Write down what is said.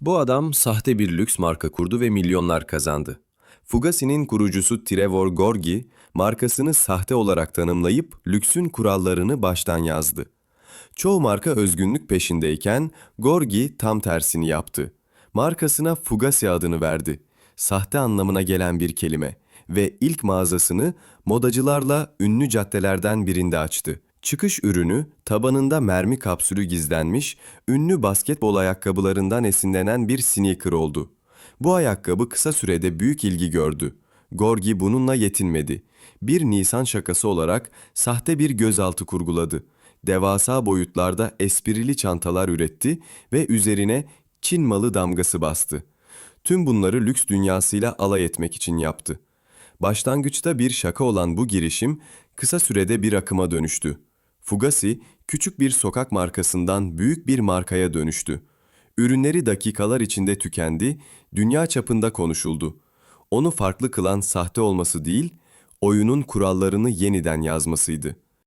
Bu adam sahte bir lüks marka kurdu ve milyonlar kazandı. Fugazi'nin kurucusu Trevor Gorgi, markasını sahte olarak tanımlayıp lüksün kurallarını baştan yazdı. Çoğu marka özgünlük peşindeyken Gorgi tam tersini yaptı. Markasına Fugazi adını verdi. Sahte anlamına gelen bir kelime ve ilk mağazasını modacılarla ünlü caddelerden birinde açtı. Çıkış ürünü tabanında mermi kapsülü gizlenmiş, ünlü basketbol ayakkabılarından esinlenen bir sneaker oldu. Bu ayakkabı kısa sürede büyük ilgi gördü. Gorgi bununla yetinmedi. Bir Nisan şakası olarak sahte bir gözaltı kurguladı. Devasa boyutlarda esprili çantalar üretti ve üzerine Çin malı damgası bastı. Tüm bunları lüks dünyasıyla alay etmek için yaptı. Başlangıçta bir şaka olan bu girişim kısa sürede bir akıma dönüştü. Fugazi küçük bir sokak markasından büyük bir markaya dönüştü. Ürünleri dakikalar içinde tükendi, dünya çapında konuşuldu. Onu farklı kılan sahte olması değil, oyunun kurallarını yeniden yazmasıydı.